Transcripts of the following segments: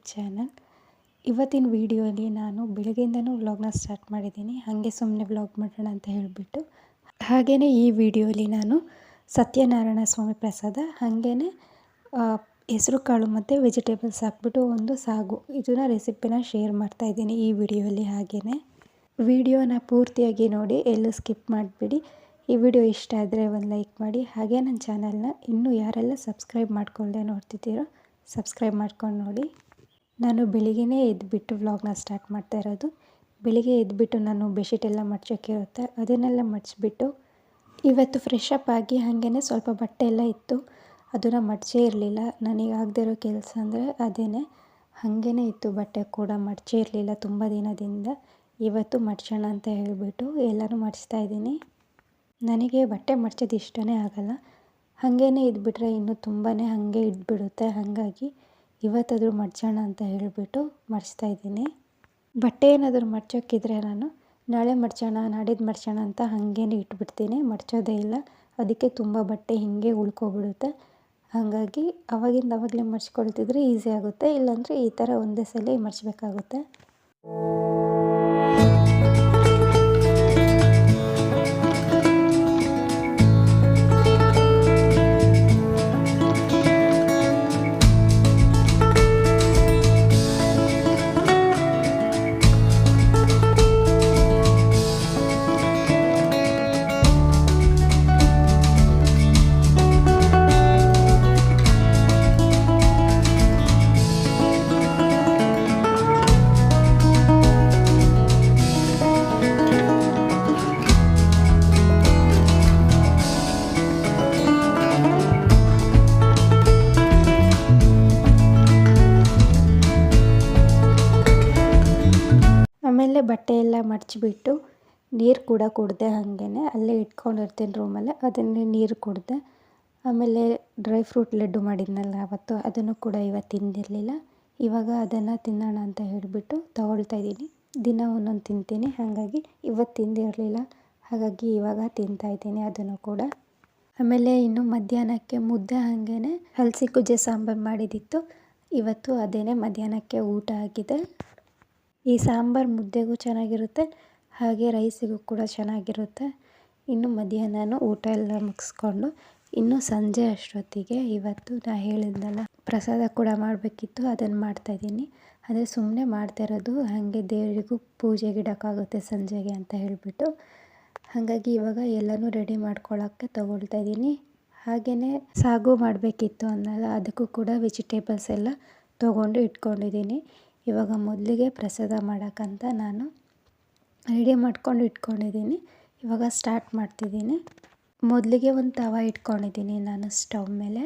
YouTube channel ಇವತ್ತಿನ ವೀಡಿಯೋಲಿ ನಾನು ಬೆಳಗ್ಗೆಯಿಂದನೂ ವ್ಲಾಗ್ನ ಸ್ಟಾರ್ಟ್ ಮಾಡಿದ್ದೀನಿ. ಹಾಗೆ ಸುಮ್ಮನೆ ವ್ಲಾಗ್ ಮಾಡೋಣ ಅಂತ ಹೇಳಿಬಿಟ್ಟು. ಹಾಗೆಯೇ ಈ ವಿಡಿಯೋಲಿ ನಾನು ಸತ್ಯನಾರಾಯಣ ಸ್ವಾಮಿ ಪ್ರಸಾದ ಹಾಗೇ ಹೆಸರು ಕಾಳು ಮತ್ತು ವೆಜಿಟೇಬಲ್ಸ್ ಹಾಕ್ಬಿಟ್ಟು ಒಂದು ಸಾಗು. ಇದನ್ನ ರೆಸಿಪಿನ ಶೇರ್ ಮಾಡ್ತಾ ಇದ್ದೀನಿ ಈ ವಿಡಿಯೋಲಿ ಹಾಗೆಯೇ ವಿಡಿಯೋನ ಪೂರ್ತಿಯಾಗಿ ನೋಡಿ, ಎಲ್ಲೂ ಸ್ಕಿಪ್ ಮಾಡಿಬಿಡಿ. ಈ ವಿಡಿಯೋ ಇಷ್ಟ ಆದರೆ ಒಂದು ಲೈಕ್ ಮಾಡಿ. ಹಾಗೆ ನನ್ನ ಚಾನಲ್ನ ಇನ್ನೂ ಯಾರೆಲ್ಲ ಸಬ್ಸ್ಕ್ರೈಬ್ ಮಾಡ್ಕೊಳ್ಳದೆ ನೋಡ್ತಿದ್ದೀರೋ ಸಬ್ಸ್ಕ್ರೈಬ್ ಮಾಡ್ಕೊಂಡು ನೋಡಿ. ನಾನು ಬೆಳಿಗ್ಗೆಯೇ ಎದ್ದುಬಿಟ್ಟು ವ್ಲಾಗ್ನ ಸ್ಟಾರ್ಟ್ ಮಾಡ್ತಾ ಇರೋದು. ಬೆಳಿಗ್ಗೆ ಎದ್ದುಬಿಟ್ಟು ನಾನು ಬೆಡ್ಶೀಟ್ ಎಲ್ಲ ಮಡ್ಚೋಕ್ಕಿರುತ್ತೆ ಅದನ್ನೆಲ್ಲ ಮಡಿಚ್ಬಿಟ್ಟು ಇವತ್ತು ಫ್ರೆಶ್ ಅಪ್ ಆಗಿ ಹಾಗೇ ಸ್ವಲ್ಪ ಬಟ್ಟೆ ಎಲ್ಲ ಇತ್ತು. ಅದನ್ನು ಮಡಚೇ ಇರಲಿಲ್ಲ. ನನಗೆ ಇರೋ ಕೆಲಸ ಅಂದರೆ ಅದೇ ಹಾಗೇ ಇತ್ತು ಬಟ್ಟೆ ಕೂಡ ಮಡಚೇ ಇರಲಿಲ್ಲ ತುಂಬ ದಿನದಿಂದ. ಇವತ್ತು ಮಡ್ಚೋಣ ಅಂತ ಹೇಳಿಬಿಟ್ಟು ಎಲ್ಲನೂ ಮಡಿಸ್ತಾ ಇದ್ದೀನಿ. ನನಗೆ ಬಟ್ಟೆ ಮಡ್ಚೋದು ಇಷ್ಟನೇ ಆಗಲ್ಲ. ಹಾಗೇ ಇದ್ಬಿಟ್ರೆ ಇನ್ನೂ ತುಂಬಾ ಹಾಗೆ ಇದ್ಬಿಡುತ್ತೆ ಹಾಗಾಗಿ ಇವತ್ತಾದರೂ ಮಡ್ಚೋಣ ಅಂತ ಹೇಳಿಬಿಟ್ಟು ಮಡಿಸ್ತಾ ಇದ್ದೀನಿ. ಬಟ್ಟೆ ಏನಾದರೂ ಮಡ್ಚೋಕ್ಕಿದ್ರೆ ನಾನು ನಾಳೆ ಮಡ್ಚೋಣ ನಾಡಿದ್ದು ಮಡ್ಚೋಣ ಅಂತ ಹಾಗೇನೆ ಇಟ್ಬಿಡ್ತೀನಿ. ಮಡ್ಚೋದೇ ಇಲ್ಲ. ಅದಕ್ಕೆ ತುಂಬ ಬಟ್ಟೆ ಹೀಗೆ ಉಳ್ಕೊಬಿಡುತ್ತೆ. ಹಾಗಾಗಿ ಅವಾಗಿಂದ ಅವಾಗಲೇ ಮಡ್ಚ್ಕೊಳ್ತಿದ್ರೆ ಈಸಿ ಆಗುತ್ತೆ. ಇಲ್ಲಾಂದರೆ ಈ ಥರ ಒಂದೇ ಸಲ ಮಡ್ಚಬೇಕಾಗುತ್ತೆ ಆಮೇಲೆ ಬಟ್ಟೆ ಎಲ್ಲ ಮಡಚಿಬಿಟ್ಟು ನೀರು ಕೂಡ ಕುಡಿದೆ ಹಾಗೇ ಅಲ್ಲೇ ಇಟ್ಕೊಂಡಿರ್ತೀನಿ ರೂಮಲ್ಲೇ, ಅದನ್ನೇ ನೀರು ಕುಡಿದೆ. ಆಮೇಲೆ ಡ್ರೈ ಫ್ರೂಟ್ ಲಡ್ಡು ಮಾಡಿದ್ನಲ್ಲ ಆವತ್ತು ಅದನ್ನು ಕೂಡ ಇವತ್ತು ತಿಂದಿರಲಿಲ್ಲ. ಇವಾಗ ಅದನ್ನು ತಿನ್ನೋಣ ಅಂತ ಹೇಳಿಬಿಟ್ಟು ತಗೊಳ್ತಾ ಇದ್ದೀನಿ. ದಿನ ಒಂದೊಂದು ತಿಂತೀನಿ, ಹಾಗಾಗಿ ಇವತ್ತು ತಿಂದಿರಲಿಲ್ಲ. ಹಾಗಾಗಿ ಇವಾಗ ತಿಂತಾಯಿದ್ದೀನಿ ಅದನ್ನು ಕೂಡ. ಆಮೇಲೆ ಇನ್ನು ಮಧ್ಯಾಹ್ನಕ್ಕೆ ಮುದ್ದೆ ಹಾಗೇ ಹಲಸಿ ಕುಜ್ಜೆ ಸಾಂಬಾರು ಮಾಡಿದ್ದಿತ್ತು ಇವತ್ತು ಅದೇ ಮಧ್ಯಾಹ್ನಕ್ಕೆ ಊಟ ಆಗಿದೆ. ಈ ಸಾಂಬಾರು ಮುದ್ದೆಗೂ ಚೆನ್ನಾಗಿರುತ್ತೆ, ಹಾಗೆ ರೈಸಿಗೂ ಕೂಡ ಚೆನ್ನಾಗಿರುತ್ತೆ. ಇನ್ನು ಮಧ್ಯಾಹ್ನ ಊಟ ಎಲ್ಲ ಮುಗಿಸ್ಕೊಂಡು, ಇನ್ನು ಸಂಜೆ ಅಷ್ಟೊತ್ತಿಗೆ ಇವತ್ತು ನಾ ಹೇಳಿದ್ನಲ್ಲ ಪ್ರಸಾದ ಕೂಡ ಮಾಡಬೇಕಿತ್ತು, ಅದನ್ನು ಮಾಡ್ತಾಯಿದ್ದೀನಿ ಅಂದರೆ ಸುಮ್ಮನೆ ಮಾಡ್ತಾ ಇರೋದು, ಹಾಗೆ ದೇವರಿಗೂ ಪೂಜೆಗೆ ಇಡೋಕ್ಕಾಗುತ್ತೆ ಸಂಜೆಗೆ ಅಂತ ಹೇಳಿಬಿಟ್ಟು. ಹಾಗಾಗಿ ಇವಾಗ ಎಲ್ಲನೂ ರೆಡಿ ಮಾಡ್ಕೊಳ್ಳೋಕ್ಕೆ ತೊಗೊಳ್ತಾ ಇದ್ದೀನಿ. ಹಾಗೆಯೇ ಸಾಗು ಮಾಡಬೇಕಿತ್ತು ಅನ್ನೋಲ್ಲ, ಅದಕ್ಕೂ ಕೂಡ ವೆಜಿಟೇಬಲ್ಸ್ ಎಲ್ಲ ತೊಗೊಂಡು ಇಟ್ಕೊಂಡಿದ್ದೀನಿ. ಇವಾಗ ಮೊದಲಿಗೆ ಪ್ರಸಾದ ಮಾಡೋಕ್ಕಂತ ನಾನು ರೆಡಿ ಮಾಡ್ಕೊಂಡು ಇಟ್ಕೊಂಡಿದ್ದೀನಿ. ಇವಾಗ ಸ್ಟಾರ್ಟ್ ಮಾಡ್ತಿದ್ದೀನಿ. ಮೊದಲಿಗೆ ಒಂದು ತವ ಇಟ್ಕೊಂಡಿದ್ದೀನಿ ನಾನು ಸ್ಟವ್ ಮೇಲೆ.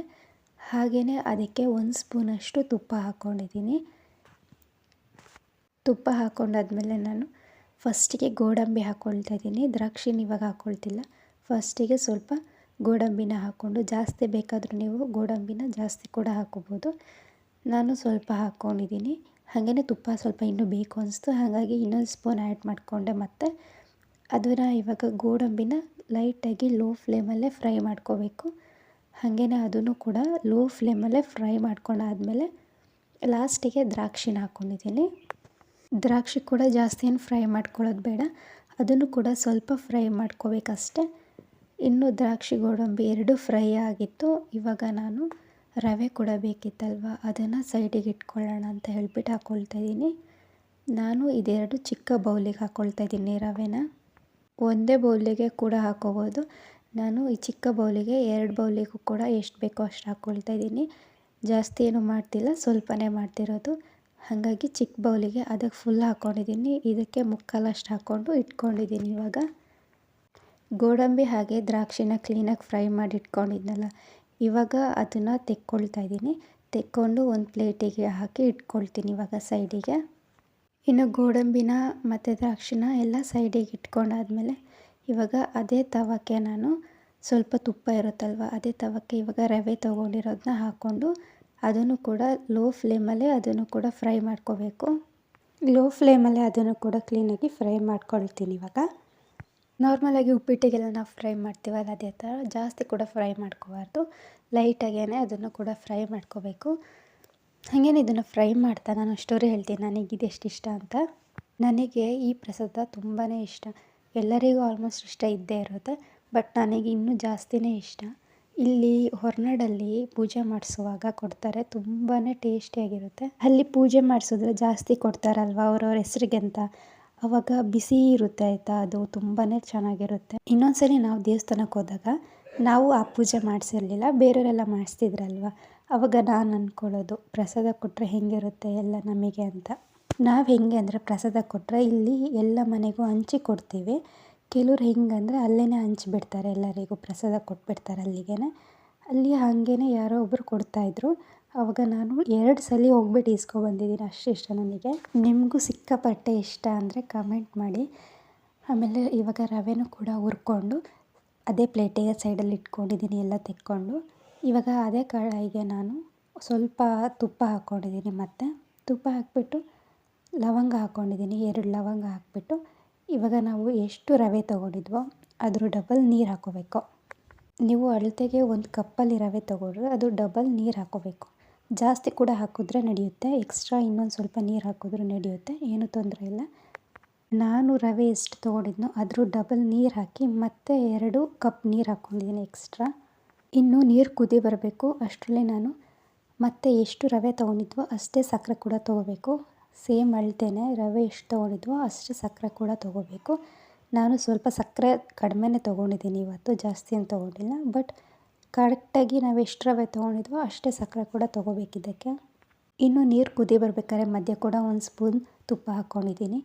ಹಾಗೆಯೇ ಅದಕ್ಕೆ ಒಂದು ಸ್ಪೂನಷ್ಟು ತುಪ್ಪ ಹಾಕ್ಕೊಂಡಿದ್ದೀನಿ ತುಪ್ಪ ಹಾಕ್ಕೊಂಡಾದ್ಮೇಲೆ ನಾನು ಫಸ್ಟಿಗೆ ಗೋಡಂಬಿ ಹಾಕ್ಕೊಳ್ತಾ ಇದ್ದೀನಿ. ದ್ರಾಕ್ಷಿನ ಇವಾಗ ಹಾಕ್ಕೊಳ್ತಿಲ್ಲ ಫಸ್ಟಿಗೆ ಸ್ವಲ್ಪ ಗೋಡಂಬಿನ ಹಾಕ್ಕೊಂಡು ಜಾಸ್ತಿ ಬೇಕಾದರೂ ನೀವು ಗೋಡಂಬಿನ ಜಾಸ್ತಿ ಕೂಡ ಹಾಕ್ಕೋಬೋದು. ನಾನು ಸ್ವಲ್ಪ ಹಾಕ್ಕೊಂಡಿದ್ದೀನಿ ಹಾಗೆಯೇ ತುಪ್ಪ ಸ್ವಲ್ಪ ಇನ್ನೂ ಬೇಕು ಅನಿಸ್ತು. ಹಾಗಾಗಿ ಇನ್ನೊಂದು ಸ್ಪೂನ್ ಆ್ಯಡ್ ಮಾಡಿಕೊಂಡೆ ಮತ್ತು ಅದನ್ನು ಇವಾಗ ಗೋಡಂಬಿನ ಲೈಟಾಗಿ ಲೋ ಫ್ಲೇಮಲ್ಲೇ ಫ್ರೈ ಮಾಡ್ಕೋಬೇಕು. ಹಾಗೆಯೇ ಅದನ್ನು ಕೂಡ ಲೋ ಫ್ಲೇಮಲ್ಲೇ ಫ್ರೈ ಮಾಡ್ಕೊಂಡಾದಮೇಲೆ ಲಾಸ್ಟಿಗೆ ದ್ರಾಕ್ಷಿನ ಹಾಕ್ಕೊಂಡಿದ್ದೀನಿ ದ್ರಾಕ್ಷಿ ಕೂಡ ಜಾಸ್ತಿ ಏನು ಫ್ರೈ ಮಾಡ್ಕೊಳ್ಳೋದು ಬೇಡ. ಅದನ್ನು ಕೂಡ ಸ್ವಲ್ಪ ಫ್ರೈ ಮಾಡ್ಕೋಬೇಕಷ್ಟೆ. ಇನ್ನು ದ್ರಾಕ್ಷಿ, ಗೋಡಂಬಿ ಎರಡು ಫ್ರೈ ಆಗಿತ್ತು. ಇವಾಗ ನಾನು ರವೆ ಕೂಡ ಬೇಕಿತ್ತಲ್ವ? ಅದನ್ನು ಸೈಡಿಗೆ ಇಟ್ಕೊಳ್ಳೋಣ ಅಂತ ಹೇಳ್ಬಿಟ್ಟು ಹಾಕ್ಕೊಳ್ತಾ ಇದ್ದೀನಿ ನಾನು ಇದೆರಡು ಚಿಕ್ಕ ಬೌಲಿಗೆ ಹಾಕ್ಕೊಳ್ತಾ ಇದ್ದೀನಿ ರವೆನ. ಒಂದೇ ಬೌಲಿಗೆ ಕೂಡ ಹಾಕೋಬೋದು. ನಾನು ಈ ಚಿಕ್ಕ ಬೌಲಿಗೆ ಎರಡು ಬೌಲಿಗೂ ಕೂಡ ಎಷ್ಟು ಬೇಕೋ ಅಷ್ಟು ಹಾಕ್ಕೊಳ್ತಾ ಇದ್ದೀನಿ ಜಾಸ್ತಿ ಏನು ಮಾಡ್ತಿಲ್ಲ, ಸ್ವಲ್ಪನೇ ಮಾಡ್ತಿರೋದು. ಹಾಗಾಗಿ ಚಿಕ್ಕ ಬೌಲಿಗೆ ಅದಕ್ಕೆ ಫುಲ್ ಹಾಕ್ಕೊಂಡಿದ್ದೀನಿ ಇದಕ್ಕೆ ಮುಕ್ಕಾಲಷ್ಟು ಹಾಕ್ಕೊಂಡು ಇಟ್ಕೊಂಡಿದ್ದೀನಿ ಇವಾಗ. ಗೋಡಂಬಿ ಹಾಗೆ ದ್ರಾಕ್ಷಿನ ಕ್ಲೀನಾಗಿ ಫ್ರೈ ಮಾಡಿ ಇಟ್ಕೊಂಡಿದ್ನಲ್ಲ ಇವಾಗ ಅದನ್ನು ತೆಕ್ಕೊಳ್ತಾ ಇದ್ದೀನಿ. ತೆಕ್ಕೊಂಡು ಒಂದು ಪ್ಲೇಟಿಗೆ ಹಾಕಿ ಇಟ್ಕೊಳ್ತೀನಿ ಇವಾಗ ಸೈಡಿಗೆ. ಇನ್ನು ಗೋಡಂಬಿನ ಮತ್ತು ದ್ರಾಕ್ಷಿನ ಎಲ್ಲ ಸೈಡಿಗೆ ಇಟ್ಕೊಂಡಾದ್ಮೇಲೆ ಇವಾಗ ಅದೇ ತವಕ್ಕೆ ನಾನು ಸ್ವಲ್ಪ ತುಪ್ಪ ಇರುತ್ತಲ್ವ, ಅದೇ ತವಕ್ಕೆ ಇವಾಗ ರವೆ ತೊಗೊಂಡಿರೋದನ್ನ ಹಾಕ್ಕೊಂಡು ಅದನ್ನು ಕೂಡ ಲೋ ಫ್ಲೇಮಲ್ಲೇ ಅದನ್ನು ಕೂಡ ಫ್ರೈ ಮಾಡ್ಕೋಬೇಕು. ಲೋ ಫ್ಲೇಮಲ್ಲೇ ಅದನ್ನು ಕೂಡ ಕ್ಲೀನಾಗಿ ಫ್ರೈ ಮಾಡ್ಕೊಳ್ತೀನಿ ಇವಾಗ. ನಾರ್ಮಲಾಗಿ ಉಪ್ಪಿಟ್ಟಿಗೆಲ್ಲ ನಾವು ಫ್ರೈ ಮಾಡ್ತೀವಲ್ಲ, ಅದೇ ಥರ ಜಾಸ್ತಿ ಕೂಡ ಫ್ರೈ ಮಾಡ್ಕೋಬಾರ್ದು. ಲೈಟಾಗೇ ಅದನ್ನು ಕೂಡ ಫ್ರೈ ಮಾಡ್ಕೋಬೇಕು. ಹಾಗೇನೆ ಇದನ್ನು ಫ್ರೈ ಮಾಡ್ತಾ ನಾನು ಸ್ಟೋರಿ ಹೇಳ್ತೀನಿ. ನನಗೆ ಇದೆಷ್ಟು ಇಷ್ಟ ಅಂತ. ನನಗೆ ಈ ಪ್ರಸಾದ ತುಂಬಾ ಇಷ್ಟ. ಎಲ್ಲರಿಗೂ ಆಲ್ಮೋಸ್ಟ್ ಇಷ್ಟ ಇದ್ದೇ ಇರುತ್ತೆ. ಬಟ್ ನನಗೆ ಇನ್ನೂ ಜಾಸ್ತಿನೇ ಇಷ್ಟ. ಇಲ್ಲಿ ಹೊರನಾಡಲ್ಲಿ ಪೂಜೆ ಮಾಡಿಸುವಾಗ ಕೊಡ್ತಾರೆ. ತುಂಬಾ ಟೇಸ್ಟಿಯಾಗಿರುತ್ತೆ ಅಲ್ಲಿ ಪೂಜೆ ಮಾಡಿಸಿದ್ರೆ ಜಾಸ್ತಿ ಕೊಡ್ತಾರಲ್ವ ಅವ್ರವ್ರ ಹೆಸ್ರಿಗೆ ಅವಾಗ ಬಿಸಿ ಇರುತ್ತೆ ಆಯಿತಾ? ಅದು ತುಂಬಾ ಚೆನ್ನಾಗಿರುತ್ತೆ. ಇನ್ನೊಂದ್ಸರಿ ನಾವು ದೇವಸ್ಥಾನಕ್ಕೆ ಹೋದಾಗ ನಾವು ಆ ಪೂಜೆ ಮಾಡಿಸಿರಲಿಲ್ಲ, ಬೇರೆಯವರೆಲ್ಲ ಮಾಡಿಸ್ತಿದ್ರಲ್ವ? ಆವಾಗ ನಾನು ಅಂದ್ಕೊಳ್ಳೋದು ಪ್ರಸಾದ ಕೊಟ್ಟರೆ ಹೇಗಿರುತ್ತೆ ಎಲ್ಲ ನಮಗೆ ಅಂತ. ನಾವು ಹೇಗೆ ಅಂದರೆ ಪ್ರಸಾದ ಕೊಟ್ಟರೆ ಇಲ್ಲಿ ಎಲ್ಲ ಮನೆಗೂ ಹಂಚಿ ಕೊಡ್ತೀವಿ. ಕೆಲವ್ರು ಹೆಂಗಂದರೆ ಅಲ್ಲೇ ಹಂಚ್ಬಿಡ್ತಾರೆ ಎಲ್ಲರಿಗೂ ಪ್ರಸಾದ ಕೊಟ್ಬಿಡ್ತಾರೆ ಅಲ್ಲಿಗೆ ಅಲ್ಲಿ ಹಾಗೇ ಯಾರೋ ಒಬ್ಬರು ಕೊಡ್ತಾಯಿದ್ರು ಆವಾಗ ನಾನು ಎರಡು ಸಲ ಹೋಗ್ಬಿಟ್ಟು ಈಸ್ಕೊಬಂದಿದ್ದೀನಿ ಅಷ್ಟು ಇಷ್ಟ ನನಗೆ. ನಿಮಗೂ ಸಿಕ್ಕಾಪಟ್ಟೆ ಇಷ್ಟ ಅಂದರೆ ಕಮೆಂಟ್ ಮಾಡಿ. ಆಮೇಲೆ ಇವಾಗ ರವೆನೂ ಕೂಡ ಹುರ್ಕೊಂಡು ಅದೇ ಪ್ಲೇಟಿಗೆ ಸೈಡಲ್ಲಿ ಇಟ್ಕೊಂಡಿದ್ದೀನಿ, ಎಲ್ಲ ತೆಕ್ಕೊಂಡು. ಇವಾಗ ಅದೇ ಕಡಾಯಿಗೆ ನಾನು ಸ್ವಲ್ಪ ತುಪ್ಪ ಹಾಕ್ಕೊಂಡಿದ್ದೀನಿ ಮತ್ತು. ತುಪ್ಪ ಹಾಕ್ಬಿಟ್ಟು ಲವಂಗ ಹಾಕ್ಕೊಂಡಿದ್ದೀನಿ ಎರಡು ಲವಂಗ ಹಾಕ್ಬಿಟ್ಟು. ಇವಾಗ ನಾವು ಎಷ್ಟು ರವೆ ತೊಗೊಂಡಿದ್ವೋ ಅದ್ರ ಡಬಲ್ ನೀರು ಹಾಕೋಬೇಕು. ನೀವು ಅಳತೆಗೆ ಒಂದು ಕಪ್ಪಲ್ಲಿ ರವೆ ತೊಗೊಂಡ್ರೆ ಅದು ಡಬಲ್ ನೀರು ಹಾಕ್ಕೋಬೇಕು ಜಾಸ್ತಿ ಕೂಡ ಹಾಕಿದ್ರೆ ನಡೆಯುತ್ತೆ. ಎಕ್ಸ್ಟ್ರಾ ಇನ್ನೊಂದು ಸ್ವಲ್ಪ ನೀರು ಹಾಕಿದ್ರೂ ನಡೆಯುತ್ತೆ. ಏನೂ ತೊಂದರೆ ಇಲ್ಲ. ನಾನು ರವೆ ಎಷ್ಟು ತೊಗೊಂಡಿದ್ನೋ ಅದ್ರ ಡಬಲ್ ನೀರು ಹಾಕಿ ಮತ್ತೆ ಎರಡು ಕಪ್ ನೀರು ಹಾಕ್ಕೊಂಡಿದ್ದೀನಿ ಎಕ್ಸ್ಟ್ರಾ ಇನ್ನು ನೀರು ಕುದಿ ಬರಬೇಕು. ಅಷ್ಟರಲ್ಲೇ ನಾನು ಮತ್ತೆ ಎಷ್ಟು ರವೆ ತೊಗೊಂಡಿದ್ವೋ ಅಷ್ಟೇ ಸಕ್ಕರೆ ಕೂಡ ತೊಗೋಬೇಕು. ಸೇಮ್ ಅಳ್ತೇನೆ. ರವೆ ಎಷ್ಟು ತೊಗೊಂಡಿದ್ವೋ ಅಷ್ಟು ಸಕ್ಕರೆ ಕೂಡ ತೊಗೋಬೇಕು. ನಾನು ಸ್ವಲ್ಪ ಸಕ್ಕರೆ ಕಡಿಮೆನೇ ತೊಗೊಂಡಿದ್ದೀನಿ ಇವತ್ತು. ಜಾಸ್ತಿ ಏನು ತೊಗೊಂಡಿಲ್ಲ. ಬಟ್ ಕರೆಕ್ಟಾಗಿ ನಾವು ಎಷ್ಟು ರವೆ ತೊಗೊಂಡಿದ್ವೋ ಅಷ್ಟೇ ಸಕ್ಕರೆ ಕೂಡ ತೊಗೋಬೇಕು ಇದಕ್ಕೆ ಇನ್ನು ನೀರು ಕುದಿ ಬರ್ಬೇಕಾದ್ರೆ ಮಧ್ಯೆ ಕೂಡ ಒಂದು ಸ್ಪೂನ್ ತುಪ್ಪ ಹಾಕ್ಕೊಂಡಿದ್ದೀನಿ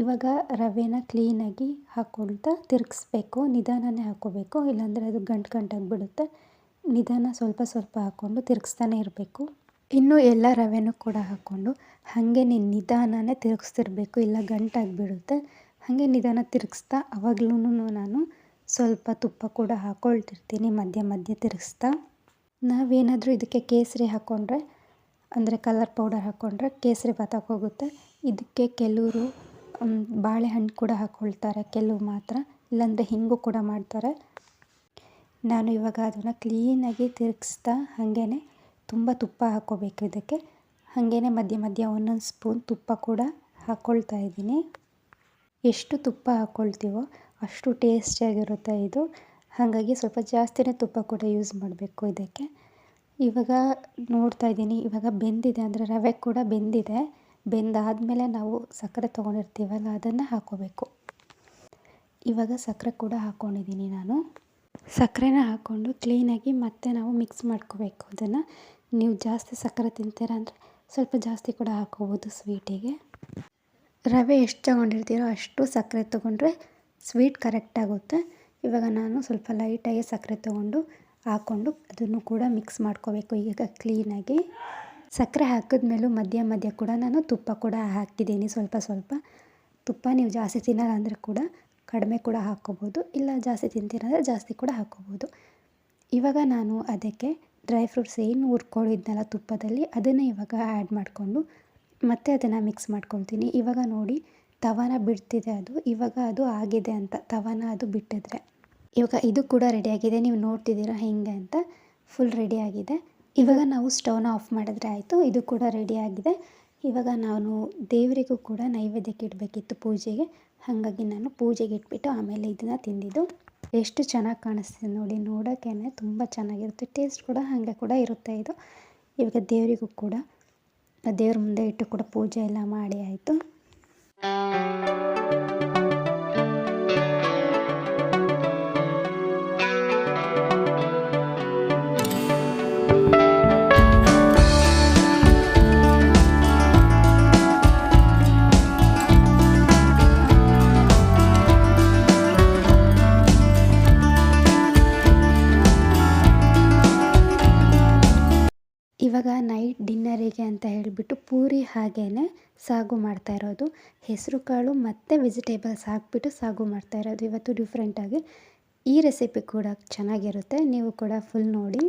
ಇವಾಗ ರವೆನ ಕ್ಲೀನಾಗಿ ಹಾಕ್ಕೊಳ್ತಾ ತಿರುಗಿಸ್ಬೇಕು, ನಿಧಾನನೇ ಹಾಕ್ಕೋಬೇಕು ಇಲ್ಲಾಂದರೆ ಅದು ಗಂಟು ಗಂಟಾಗಿ ಬಿಡುತ್ತೆ. ನಿಧಾನ ಸ್ವಲ್ಪ ಸ್ವಲ್ಪ ಹಾಕ್ಕೊಂಡು ತಿರುಗಿಸ್ತಾನೆ ಇರಬೇಕು. ಇನ್ನು ಎಲ್ಲ ರವೆನೂ ಕೂಡ ಹಾಕ್ಕೊಂಡು ಹಾಗೆ ನೀನು ನಿಧಾನನೇ ತಿರುಗಿಸ್ತಿರ್ಬೇಕು, ಇಲ್ಲ ಗಂಟಾಗಿಬಿಡುತ್ತೆ ಹಾಗೆ ನಿಧಾನ ತಿರುಗಿಸ್ತಾ ಅವಾಗ್ಲೂ ನಾನು ಸ್ವಲ್ಪ ತುಪ್ಪ ಕೂಡ ಹಾಕ್ಕೊಳ್ತಿರ್ತೀನಿ ಮಧ್ಯ ಮಧ್ಯ ತಿರುಗಿಸ್ತಾ. ನಾವೇನಾದರೂ ಇದಕ್ಕೆ ಕೇಸರಿ ಹಾಕ್ಕೊಂಡ್ರೆ ಅಂದರೆ ಕಲರ್ ಪೌಡರ್ ಹಾಕ್ಕೊಂಡ್ರೆ ಕೇಸರಿ ಬಾತಕ್ಕೆ ಹೋಗುತ್ತೆ. ಇದಕ್ಕೆ ಕೆಲವರು ಬಾಳೆಹಣ್ಣು ಕೂಡ ಹಾಕ್ಕೊಳ್ತಾರೆ ಕೆಲವು ಮಾತ್ರ. ಇಲ್ಲಾಂದರೆ ಹಿಂಗೂ ಕೂಡ ಮಾಡ್ತಾರೆ. ನಾನು ಇವಾಗ ಅದನ್ನು ಕ್ಲೀನಾಗಿ ತಿರುಗಿಸ್ತಾ ಹಾಗೇ ತುಂಬ ತುಪ್ಪ ಹಾಕ್ಕೋಬೇಕು ಇದಕ್ಕೆ. ಹಾಗೇ ಮಧ್ಯ ಮಧ್ಯ ಒಂದೊಂದು ಸ್ಪೂನ್ ತುಪ್ಪ ಕೂಡ ಹಾಕ್ಕೊಳ್ತಾ ಇದ್ದೀನಿ. ಎಷ್ಟು ತುಪ್ಪ ಹಾಕ್ಕೊಳ್ತೀವೋ ಅಷ್ಟು ಟೇಸ್ಟಿಯಾಗಿರುತ್ತೆ ಇದು. ಹಾಗಾಗಿ ಸ್ವಲ್ಪ ಜಾಸ್ತಿನೇ ತುಪ್ಪ ಕೂಡ ಯೂಸ್ ಮಾಡಬೇಕು ಇದಕ್ಕೆ. ಇವಾಗ ನೋಡ್ತಾ ಇದ್ದೀನಿ, ಇವಾಗ ಬೆಂದಿದೆ ಅಂದರೆ ರವೆ ಕೂಡ ಬೆಂದಿದೆ. ಬೆಂದಾದಮೇಲೆ ನಾವು ಸಕ್ಕರೆ ತೊಗೊಂಡಿರ್ತೀವಲ್ಲ, ಅದನ್ನು ಹಾಕ್ಕೋಬೇಕು ಇವಾಗ ಸಕ್ಕರೆ ಕೂಡ ಹಾಕ್ಕೊಂಡಿದ್ದೀನಿ ನಾನು. ಸಕ್ಕರೆನ ಹಾಕ್ಕೊಂಡು ಕ್ಲೀನಾಗಿ ಮತ್ತೆ ನಾವು ಮಿಕ್ಸ್ ಮಾಡ್ಕೋಬೇಕು ಅದನ್ನು. ನೀವು ಜಾಸ್ತಿ ಸಕ್ಕರೆ ತಿಂತೀರ ಅಂದರೆ ಸ್ವಲ್ಪ ಜಾಸ್ತಿ ಕೂಡ ಹಾಕ್ಕೋಬೋದು ಸ್ವೀಟಿಗೆ ರವೆ ಎಷ್ಟು ತಗೊಂಡಿರ್ತೀರೋ ಅಷ್ಟು ಸಕ್ಕರೆ ತೊಗೊಂಡ್ರೆ ಸ್ವೀಟ್ ಕರೆಕ್ಟ್ ಆಗುತ್ತೆ. ಇವಾಗ ನಾನು ಸ್ವಲ್ಪ ಲೈಟಾಗಿ ಸಕ್ಕರೆ ತೊಗೊಂಡು ಹಾಕ್ಕೊಂಡು ಅದನ್ನು ಕೂಡ ಮಿಕ್ಸ್ ಮಾಡ್ಕೋಬೇಕು ಈಗ ಕ್ಲೀನಾಗಿ ಸಕ್ಕರೆ ಹಾಕಿದ್ಮೇಲೂ ಮಧ್ಯ ಮಧ್ಯ ಕೂಡ ನಾನು ತುಪ್ಪ ಕೂಡ ಹಾಕಿದ್ದೀನಿ ಸ್ವಲ್ಪ ಸ್ವಲ್ಪ. ತುಪ್ಪ ನೀವು ಜಾಸ್ತಿ ತಿನ್ನಲ್ಲ ಅಂದರೆ ಕೂಡ ಕಡಿಮೆ ಕೂಡ ಹಾಕ್ಕೋಬೋದು, ಇಲ್ಲ ಜಾಸ್ತಿ ತಿಂತೀರಂದರೆ ಜಾಸ್ತಿ ಕೂಡ ಹಾಕ್ಕೋಬೋದು. ಇವಾಗ ನಾನು ಅದಕ್ಕೆ ಡ್ರೈ ಫ್ರೂಟ್ಸ್ ಏನು ಹುರ್ಕೊಂಡಿದ್ನಲ್ಲ ತುಪ್ಪದಲ್ಲಿ ಅದನ್ನು ಇವಾಗ ಆ್ಯಡ್ ಮಾಡಿಕೊಂಡು ಮತ್ತೆ ಅದನ್ನು ಮಿಕ್ಸ್ ಮಾಡ್ಕೊಳ್ತೀನಿ. ಇವಾಗ ನೋಡಿ ತವಾನ ಬಿಡ್ತಿದೆ ಅದು, ಇವಾಗ ಅದು ಆಗಿದೆ ಅಂತ, ತವನ ಅದು ಬಿಟ್ಟಿದ್ರೆ. ಇವಾಗ ಇದು ಕೂಡ ರೆಡಿಯಾಗಿದೆ ನೀವು ನೋಡ್ತಿದ್ದೀರಾ ಹೇಗೆ ಅಂತ ಫುಲ್ ರೆಡಿಯಾಗಿದೆ ಇವಾಗ ನಾವು ಸ್ಟವ್ನ ಆಫ್ ಮಾಡಿದ್ರೆ ಆಯಿತು, ಇದು ಕೂಡ ರೆಡಿಯಾಗಿದೆ ಇವಾಗ ನಾನು ದೇವರಿಗೂ ಕೂಡ ನೈವೇದ್ಯಕ್ಕೆ ಇಡಬೇಕಿತ್ತು ಪೂಜೆಗೆ, ಹಾಗಾಗಿ ನಾನು ಪೂಜೆಗೆ ಇಟ್ಬಿಟ್ಟು ಆಮೇಲೆ ಇದನ್ನು ತಿಂದಿದ್ದು. ಎಷ್ಟು ಚೆನ್ನಾಗಿ ಕಾಣಿಸ್ತಿದೆ ನೋಡಿ ನೋಡೋಕ್ಕೇ ತುಂಬ ಚೆನ್ನಾಗಿರುತ್ತೆ ಟೇಸ್ಟ್ ಕೂಡ ಹಾಗೆ ಕೂಡ ಇರುತ್ತೆ ಇದು. ಇವಾಗ ದೇವರಿಗೂ ಕೂಡ, ದೇವ್ರ ಮುಂದೆ ಇಟ್ಟು ಕೂಡ ಪೂಜೆ ಎಲ್ಲ ಮಾಡಿ ಆಯಿತು. ಇವಾಗ ಡಿನ್ನರಿಗೆ ಅಂತ ಹೇಳಿಬಿಟ್ಟು ಪೂರಿ ಹಾಗೇ ಸಾಗು ಮಾಡ್ತಾ ಇರೋದು. ಹೆಸರು ಕಾಳು ಮತ್ತು ವೆಜಿಟೇಬಲ್ಸ್ ಹಾಕ್ಬಿಟ್ಟು ಸಾಗು ಮಾಡ್ತಾ ಇರೋದು. ಇವತ್ತು ಡಿಫ್ರೆಂಟಾಗಿ ಈ ರೆಸಿಪಿ ಕೂಡ ಚೆನ್ನಾಗಿರುತ್ತೆ. ನೀವು ಕೂಡ ಫುಲ್ ನೋಡಿ.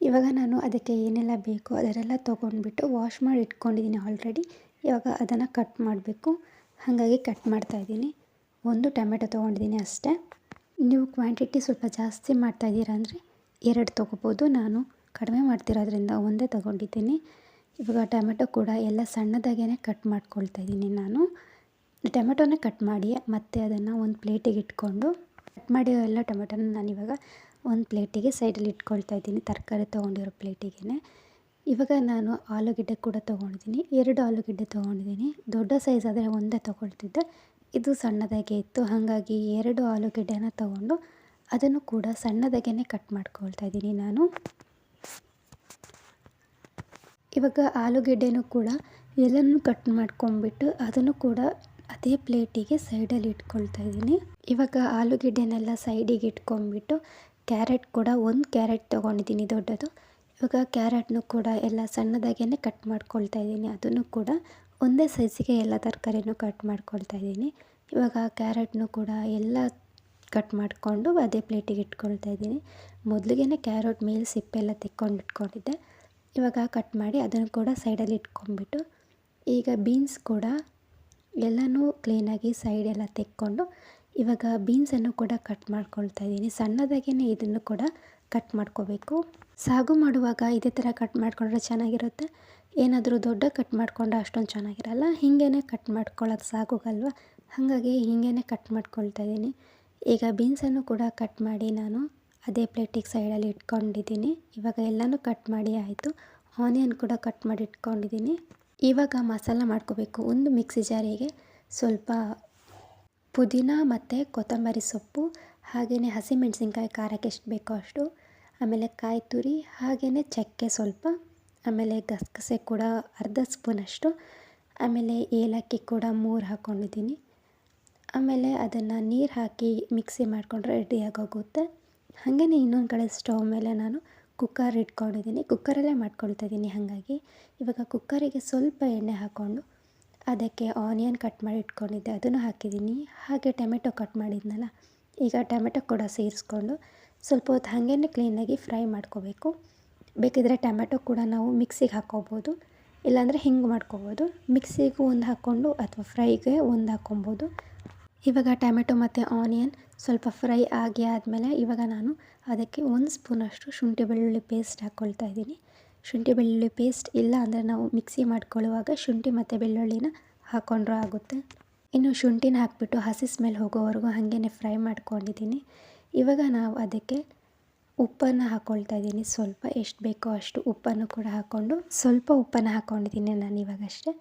ಇವಾಗ ನಾನು ಅದಕ್ಕೆ ಏನೆಲ್ಲ ಬೇಕು ಅದರೆಲ್ಲ ತೊಗೊಂಡ್ಬಿಟ್ಟು ವಾಶ್ ಮಾಡಿ ಇಟ್ಕೊಂಡಿದ್ದೀನಿ ಆಲ್ರೆಡಿ ಇವಾಗ ಅದನ್ನು ಕಟ್ ಮಾಡಬೇಕು. ಹಾಗಾಗಿ ಕಟ್ ಮಾಡ್ತಾಯಿದ್ದೀನಿ ಒಂದು ಟೊಮೆಟೊ ತೊಗೊಂಡಿದ್ದೀನಿ ಅಷ್ಟೇ. ನೀವು ಕ್ವಾಂಟಿಟಿ ಸ್ವಲ್ಪ ಜಾಸ್ತಿ ಮಾಡ್ತಾಯಿದ್ದೀರಾ ಅಂದರೆ ಎರಡು ತೊಗೋಬೋದು ನಾನು. ಕಡಿಮೆ ಮಾಡ್ತಿರೋದ್ರಿಂದ ಒಂದೇ ತೊಗೊಂಡಿದ್ದೀನಿ. ಇವಾಗ ಟೊಮೆಟೊ ಕೂಡ ಎಲ್ಲ ಸಣ್ಣದಾಗೇ ಕಟ್ ಮಾಡ್ಕೊಳ್ತಾ ಇದ್ದೀನಿ ನಾನು. ಟೊಮೆಟೊನ ಕಟ್ ಮಾಡಿ ಮತ್ತೆ ಅದನ್ನು ಒಂದು ಪ್ಲೇಟಿಗೆ ಇಟ್ಕೊಂಡು ಕಟ್ ಮಾಡಿರೋ ಎಲ್ಲ ಟೊಮೆಟೊನ ನಾನಿವಾಗ ಒಂದು ಪ್ಲೇಟಿಗೆ ಸೈಡಲ್ಲಿ ಇಟ್ಕೊಳ್ತಾ ಇದ್ದೀನಿ. ತರಕಾರಿ ತೊಗೊಂಡಿರೋ ಪ್ಲೇಟಿಗೇ ಇವಾಗ ನಾನು ಆಲೂಗೆಡ್ಡೆ ಕೂಡ ತೊಗೊಂಡಿದ್ದೀನಿ. ಎರಡು ಆಲೂಗಡ್ಡೆ ತೊಗೊಂಡಿದ್ದೀನಿ. ದೊಡ್ಡ ಸೈಜ್ ಆದರೆ ಒಂದೇ ತೊಗೊಳ್ತಿದ್ದೆ. ಇದು ಸಣ್ಣದಾಗೆ ಇತ್ತು. ಹಾಗಾಗಿ ಎರಡು ಆಲೂಗಡ್ಡೆನ ತೊಗೊಂಡು ಅದನ್ನು ಕೂಡ ಸಣ್ಣದಾಗೇ ಕಟ್ ಮಾಡ್ಕೊಳ್ತಾ ಇದ್ದೀನಿ ನಾನು. ಇವಾಗ ಆಲೂಗೆಡ್ಡೆನೂ ಕೂಡ ಎಲ್ಲನೂ ಕಟ್ ಮಾಡ್ಕೊಂಬಿಟ್ಟು ಅದನ್ನು ಕೂಡ ಅದೇ ಪ್ಲೇಟಿಗೆ ಸೈಡಲ್ಲಿ ಇಟ್ಕೊಳ್ತಾ ಇದ್ದೀನಿ. ಇವಾಗ ಆಲೂಗೆಡ್ಡೆನೆಲ್ಲ ಸೈಡಿಗೆ ಇಟ್ಕೊಂಡ್ಬಿಟ್ಟು ಕ್ಯಾರೆಟ್ ಕೂಡ ಒಂದು ಕ್ಯಾರೆಟ್ ತೊಗೊಂಡಿದ್ದೀನಿ ದೊಡ್ಡದು. ಇವಾಗ ಕ್ಯಾರೆಟ್ನು ಕೂಡ ಎಲ್ಲ ಸಣ್ಣದಾಗೇ ಕಟ್ ಮಾಡ್ಕೊಳ್ತಾ ಇದ್ದೀನಿ. ಅದನ್ನು ಕೂಡ ಒಂದೇ ಸೈಜಿಗೆ ಎಲ್ಲ ತರಕಾರಿನೂ ಕಟ್ ಮಾಡ್ಕೊಳ್ತಾ ಇದ್ದೀನಿ. ಇವಾಗ ಕ್ಯಾರೆಟ್ನು ಕೂಡ ಎಲ್ಲ ಕಟ್ ಮಾಡಿಕೊಂಡು ಅದೇ ಪ್ಲೇಟಿಗೆ ಇಟ್ಕೊಳ್ತಾ ಇದ್ದೀನಿ. ಮೊದಲಿಗೆ ಕ್ಯಾರೆಟ್ ಮೇಲೆ ಸಿಪ್ಪೆಲ್ಲ ತೆಕ್ಕೊಂಡು ಇಟ್ಕೊಂಡಿದ್ದೆ ಇವಾಗ ಕಟ್ ಮಾಡಿ ಅದನ್ನು ಕೂಡ ಸೈಡಲ್ಲಿ ಇಟ್ಕೊಂಡ್ಬಿಟ್ಟು ಈಗ ಬೀನ್ಸ್ ಕೂಡ ಎಲ್ಲನೂ ಕ್ಲೀನಾಗಿ ಸೈಡೆಲ್ಲ ತೆಕ್ಕೊಂಡು ಇವಾಗ ಬೀನ್ಸನ್ನು ಕೂಡ ಕಟ್ ಮಾಡ್ಕೊಳ್ತಾ ಇದ್ದೀನಿ. ಸಣ್ಣದಾಗೇ ಇದನ್ನು ಕೂಡ ಕಟ್ ಮಾಡ್ಕೋಬೇಕು. ಸಾಗು ಮಾಡುವಾಗ ಇದೇ ಥರ ಕಟ್ ಮಾಡಿಕೊಂಡ್ರೆ ಚೆನ್ನಾಗಿರುತ್ತೆ. ಏನಾದರೂ ದೊಡ್ಡ ಕಟ್ ಮಾಡಿಕೊಂಡ್ರೆ ಅಷ್ಟೊಂದು ಚೆನ್ನಾಗಿರಲ್ಲ. ಹೀಗೇ ಕಟ್ ಮಾಡ್ಕೊಳ್ಳೋದು ಸಾಗುಗಲ್ವ? ಹಾಗಾಗಿ ಹೀಗೇ ಕಟ್ ಮಾಡ್ಕೊಳ್ತಾ ಇದ್ದೀನಿ. ಈಗ ಬೀನ್ಸನ್ನು ಕೂಡ ಕಟ್ ಮಾಡಿ ನಾನು ಅದೇ ಪ್ಲೇಟಿಗೆ ಸೈಡಲ್ಲಿ ಇಟ್ಕೊಂಡಿದ್ದೀನಿ. ಇವಾಗ ಎಲ್ಲನೂ ಕಟ್ ಮಾಡಿ ಆಯಿತು. ಆನಿಯನ್ ಕೂಡ ಕಟ್ ಮಾಡಿ ಇಟ್ಕೊಂಡಿದ್ದೀನಿ. ಇವಾಗ ಮಸಾಲ ಮಾಡ್ಕೋಬೇಕು. ಒಂದು ಮಿಕ್ಸಿ ಜಾರಿಗೆ ಸ್ವಲ್ಪ ಪುದೀನ ಮತ್ತು ಕೊತ್ತಂಬರಿ ಸೊಪ್ಪು ಹಾಗೆಯೇ ಹಸಿಮೆಣಸಿನ್ಕಾಯಿ ಖಾರಕ್ಕೆ ಎಷ್ಟು ಬೇಕೋ ಅಷ್ಟು, ಆಮೇಲೆ ಕಾಯಿ ತುರಿ ಹಾಗೆಯೇ ಚಕ್ಕೆ ಸ್ವಲ್ಪ, ಆಮೇಲೆ ಗಸಗಸೆ ಕೂಡ ಅರ್ಧ ಸ್ಪೂನಷ್ಟು ಆಮೇಲೆ ಏಲಕ್ಕಿ ಕೂಡ ಮೂರು ಹಾಕ್ಕೊಂಡಿದ್ದೀನಿ ಆಮೇಲೆ ಅದನ್ನು ನೀರು ಹಾಕಿ ಮಿಕ್ಸಿ ಮಾಡಿಕೊಂಡ್ರೆ ರೆಡಿಯಾಗೋಗುತ್ತೆ ಹಾಗೆಯೇ ಇನ್ನೊಂದು ಕಡೆ ಸ್ಟವ್ ಮೇಲೆ ನಾನು ಕುಕ್ಕರ್ ಇಟ್ಕೊಂಡಿದ್ದೀನಿ. ಕುಕ್ಕರಲ್ಲೇ ಮಾಡ್ಕೊಳ್ತಾ ಇದ್ದೀನಿ ಹಾಗಾಗಿ. ಇವಾಗ ಕುಕ್ಕರಿಗೆ ಸ್ವಲ್ಪ ಎಣ್ಣೆ ಹಾಕ್ಕೊಂಡು ಅದಕ್ಕೆ ಆನಿಯನ್ ಕಟ್ ಮಾಡಿ ಇಟ್ಕೊಂಡಿದ್ದೆ. ಅದನ್ನು ಹಾಕಿದ್ದೀನಿ. ಹಾಗೆ ಟೊಮೆಟೊ ಕಟ್ ಮಾಡಿದ್ನಲ್ಲ, ಈಗ ಟೊಮೆಟೊ ಕೂಡ ಸೇರಿಸ್ಕೊಂಡು ಸ್ವಲ್ಪ ಹೊತ್ತು ಹಾಗೇ ಕ್ಲೀನಾಗಿ ಫ್ರೈ ಮಾಡ್ಕೋಬೇಕು. ಬೇಕಿದ್ರೆ ಟೊಮೆಟೊ ಕೂಡ ನಾವು ಮಿಕ್ಸಿಗೆ ಹಾಕ್ಕೋಬೋದು, ಇಲ್ಲಾಂದರೆ ಹಿಂಗೆ ಮಾಡ್ಕೋಬೋದು. ಮಿಕ್ಸಿಗೂ ಒಂದು ಹಾಕ್ಕೊಂಡು ಅಥವಾ ಫ್ರೈಗೆ ಒಂದು ಹಾಕ್ಕೊಬೋದು. ಇವಾಗ ಟೊಮೆಟೊ ಮತ್ತು ಆನಿಯನ್ ಸ್ವಲ್ಪ ಫ್ರೈ ಆಗಿ ಆದಮೇಲೆ ಇವಾಗ ನಾನು ಅದಕ್ಕೆ ಒಂದು ಸ್ಪೂನಷ್ಟು ಶುಂಠಿ ಬೆಳ್ಳುಳ್ಳಿ ಪೇಸ್ಟ್ ಹಾಕ್ಕೊಳ್ತಾ ಇದ್ದೀನಿ. ಶುಂಠಿ ಬೆಳ್ಳುಳ್ಳಿ ಪೇಸ್ಟ್ ಇಲ್ಲ ಅಂದರೆ ನಾವು ಮಿಕ್ಸಿ ಮಾಡ್ಕೊಳ್ಳುವಾಗ ಶುಂಠಿ ಮತ್ತು ಬೆಳ್ಳುಳ್ಳಿನ ಹಾಕ್ಕೊಂಡ್ರೂ ಆಗುತ್ತೆ. ಇನ್ನು ಶುಂಠಿನ ಹಾಕಿಬಿಟ್ಟು ಹಸಿ ಸ್ಮೆಲ್ ಹೋಗೋವರೆಗೂ ಹಾಗೇ ಫ್ರೈ ಮಾಡ್ಕೊಂಡಿದ್ದೀನಿ. ಇವಾಗ ನಾವು ಅದಕ್ಕೆ ಉಪ್ಪನ್ನು ಹಾಕ್ಕೊಳ್ತಾ ಇದ್ದೀನಿ. ಸ್ವಲ್ಪ ಎಷ್ಟು ಬೇಕೋ ಅಷ್ಟು ಉಪ್ಪನ್ನು ಕೂಡ ಹಾಕ್ಕೊಂಡು ಸ್ವಲ್ಪ ಉಪ್ಪನ್ನು ಹಾಕ್ಕೊಂಡಿದ್ದೀನಿ ನಾನು ಇವಾಗಷ್ಟೇ.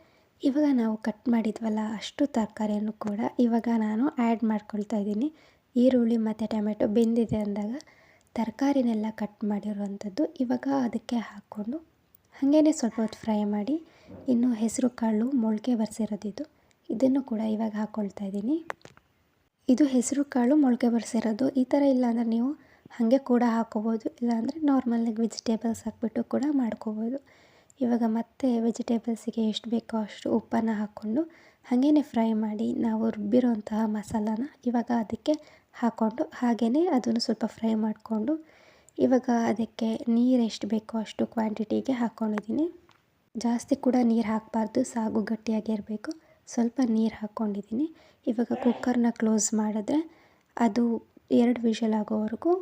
ಇವಾಗ ನಾವು ಕಟ್ ಮಾಡಿದ್ವಲ್ಲ ಅಷ್ಟು ತರಕಾರಿಯನ್ನು ಕೂಡ ಇವಾಗ ನಾನು ಆ್ಯಡ್ ಮಾಡ್ಕೊಳ್ತಾ ಇದ್ದೀನಿ. ಈರುಳ್ಳಿ ಮತ್ತು ಟೊಮೆಟೊ ಬೆಂದಿದೆ ಅಂದಾಗ ತರಕಾರಿನೆಲ್ಲ ಕಟ್ ಮಾಡಿರುವಂಥದ್ದು ಇವಾಗ ಅದಕ್ಕೆ ಹಾಕ್ಕೊಂಡು ಹಾಗೇ ಸ್ವಲ್ಪ ಹೊತ್ತು ಫ್ರೈ ಮಾಡಿ, ಇನ್ನು ಹೆಸರು ಕಾಳು ಮೊಳಕೆ ಬರ್ಸಿರೋದಿದ್ದು ಇದನ್ನು ಕೂಡ ಇವಾಗ ಹಾಕ್ಕೊಳ್ತಾ ಇದ್ದೀನಿ. ಇದು ಹೆಸರು ಕಾಳು ಮೊಳಕೆ ಬರೆಸಿರೋದು ಈ ಥರ ಇಲ್ಲಾಂದರೆ ನೀವು ಹಾಗೆ ಕೂಡ ಹಾಕ್ಕೋಬೋದು ಇಲ್ಲಾಂದರೆ ನಾರ್ಮಲಾಗಿ ವೆಜಿಟೇಬಲ್ಸ್ ಹಾಕ್ಬಿಟ್ಟು ಕೂಡ ಮಾಡ್ಕೋಬೋದು. ಇವಾಗ ಮತ್ತೆ ವೆಜಿಟೇಬಲ್ಸಿಗೆ ಎಷ್ಟು ಬೇಕೋ ಅಷ್ಟು ಉಪ್ಪನ್ನು ಹಾಕ್ಕೊಂಡು ಹಾಗೇ ಫ್ರೈ ಮಾಡಿ ನಾವು ರುಬ್ಬಿರೋಂತಹ ಮಸಾಲಾನ ಇವಾಗ ಅದಕ್ಕೆ ಹಾಕ್ಕೊಂಡು ಹಾಗೆಯೇ ಅದನ್ನು ಸ್ವಲ್ಪ ಫ್ರೈ ಮಾಡಿಕೊಂಡು ಇವಾಗ ಅದಕ್ಕೆ ನೀರು ಎಷ್ಟು ಬೇಕೋ ಅಷ್ಟು ಕ್ವಾಂಟಿಟಿಗೆ ಹಾಕ್ಕೊಂಡಿದ್ದೀನಿ ಜಾಸ್ತಿ ಕೂಡ ನೀರು ಹಾಕಬಾರ್ದು, ಸಾಗು ಗಟ್ಟಿಯಾಗಿರಬೇಕು ಸ್ವಲ್ಪ ನೀರು ಹಾಕ್ಕೊಂಡಿದ್ದೀನಿ. ಇವಾಗ ಕುಕ್ಕರ್ನ ಕ್ಲೋಸ್ ಮಾಡಿದ್ರೆ ಅದು ಎರಡು ವಿಷಲ್ ಆಗೋವರೆಗೂ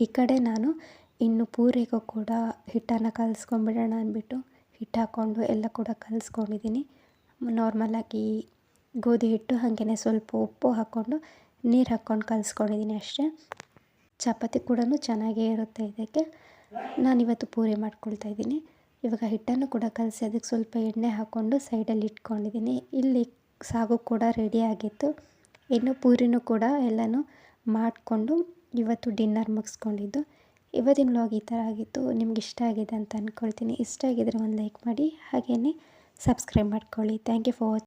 ಈ ಕಡೆ ನಾನು ಇನ್ನು ಪೂರಿಗೂ ಕೂಡ ಹಿಟ್ಟನ್ನು ಕಲಸ್ಕೊಂಬಿಡೋಣ ಅಂದ್ಬಿಟ್ಟು ಹಿಟ್ಟು ಹಾಕ್ಕೊಂಡು ಎಲ್ಲ ಕೂಡ ಕಲಸ್ಕೊಂಡಿದ್ದೀನಿ. ನಾರ್ಮಲಾಗಿ ಗೋಧಿ ಹಿಟ್ಟು ಹಾಗೆಯೇ ಸ್ವಲ್ಪ ಉಪ್ಪು ಹಾಕ್ಕೊಂಡು ನೀರು ಹಾಕ್ಕೊಂಡು ಕಲಸ್ಕೊಂಡಿದ್ದೀನಿ ಅಷ್ಟೇ. ಚಪಾತಿ ಕೂಡ ಚೆನ್ನಾಗೇ ಇರುತ್ತೆ ಇದಕ್ಕೆ. ನಾನಿವತ್ತು ಪೂರಿ ಮಾಡ್ಕೊಳ್ತಾ ಇದ್ದೀನಿ. ಇವಾಗ ಹಿಟ್ಟನ್ನು ಕೂಡ ಕಲಸಿ ಅದಕ್ಕೆ ಸ್ವಲ್ಪ ಎಣ್ಣೆ ಹಾಕ್ಕೊಂಡು ಸೈಡಲ್ಲಿ ಇಟ್ಕೊಂಡಿದ್ದೀನಿ. ಇಲ್ಲಿ ಸಾಗು ಕೂಡ ರೆಡಿ ಆಗಿತ್ತು. ಇನ್ನು ಪೂರಿನೂ ಕೂಡ ಎಲ್ಲನೂ ಮಾಡಿಕೊಂಡು ಇವತ್ತು ಡಿನ್ನರ್ ಮುಗಿಸ್ಕೊಂಡಿದ್ದು. ಇವತ್ತಿನ ವ್ಲಾಗ್ ಈ ಥರ ಆಗಿತ್ತು ನಿಮ್ಗೆ ಇಷ್ಟ ಆಗಿದೆ ಅಂತ ಅಂದ್ಕೊಳ್ತೀನಿ ಇಷ್ಟ ಆಗಿದ್ರೆ ಒಂದು ಲೈಕ್ ಮಾಡಿ ಹಾಗೆಯೇ ಸಬ್ಸ್ಕ್ರೈಬ್ ಮಾಡ್ಕೊಳ್ಳಿ. Thank you for watch.